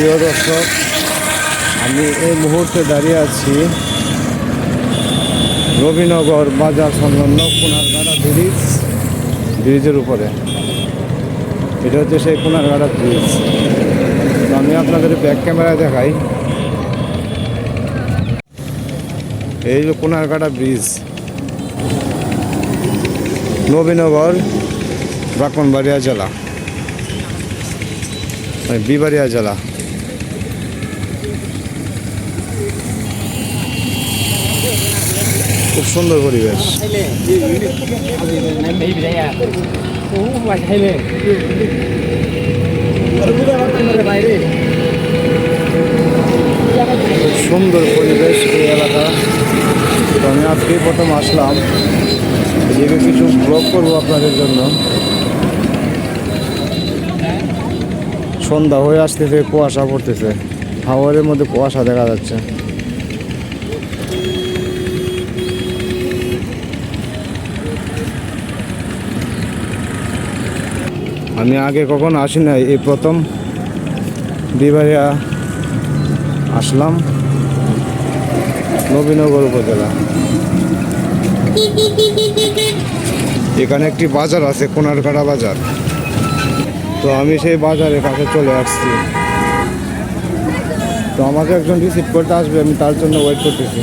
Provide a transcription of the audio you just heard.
প্রিয় দর্শক, আমি এই মুহূর্তে দাঁড়িয়ে আছি রবিনগর বাজার সংলগ্ন কুনারগাড়া ব্রিজ, ব্রিজের উপরে। এটা হচ্ছে সেই কুনারগাড়া ব্রিজ। আমি আপনাদের ব্যাক ক্যামেরায় দেখাই। এই যে কুনারগাড়া ব্রিজ, নবীনগর ব্রাহ্মণবাড়িয়া জেলা মানে বিবাড়িয়া জেলা। খুব সুন্দর পরিবেশ। সুন্দর পরিবেশ এই এলাকা। তো আমি আজকে প্রথম আসলাম। এদিকে কিছু ব্লগ করব আপনাদের জন্য। সন্ধ্যা হয়ে আসতেছে, কুয়াশা পড়তেছে। হাওয়ারের মধ্যে কুয়াশা দেখা যাচ্ছে। আমি আগে কখনো আসি নাই, এই প্রথম বিবাহিয়া আসলাম নবীনগর উপজেলা। এখানে একটি বাজার আছে কোনারকাটা বাজার। তো আমি সেই বাজারের কাছে চলে আসছি। তো আমাকে একজন রিসিভ করতে আসবে, আমি তার জন্য ওয়েট করতেছি।